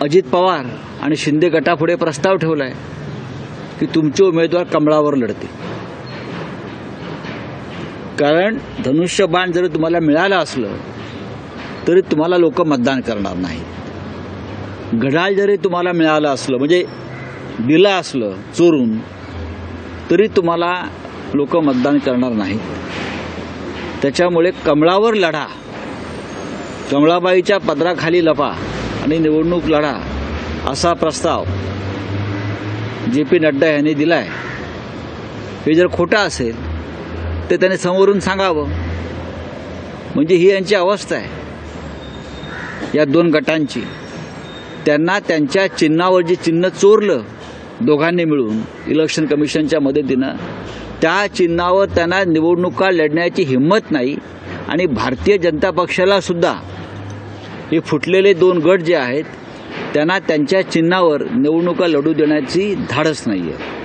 अजित पवार आणि शिंदे गटापुढे प्रस्ताव ठेवला आहे की तुमचे उमेदवार कमळावर लढते कारण धनुष्यबाण जरी तुम्हाला मिळालं असलं तरी तुम्हाला लोक मतदान करणार नाही घड्याळ जरी तुम्हाला मिळालं असलं म्हणजे दिलं असलं चोरून तरी तुम्हाला लोक मतदान करणार नाहीत. त्याच्यामुळे कमळावर लढा. कमळाबाईच्या पदराखाली लपा. आणि निवडणूक लढा असा प्रस्ताव जे पी नड्डा यांनी दिलाय. हे जर खोटा असेल ते त्याने समोरून सांगावं. म्हणजे ही यांची अवस्था आहे. या दोन गटांची. त्यांना त्यांच्या चिन्हावर जे चिन्ह चोरलं दोघांनी मिळून इलेक्शन कमिशनच्या मदतीनं त्या चिन्हावर त्यांना निवडणुका लढण्याची हिंमत नाही. आणि भारतीय जनता पक्षाला सुद्धा हे फुटलेले दोन गट जे आहेत त्यांना त्यांच्या चिन्हावर निवडणुका लढू देण्याची धाडस नाही आहे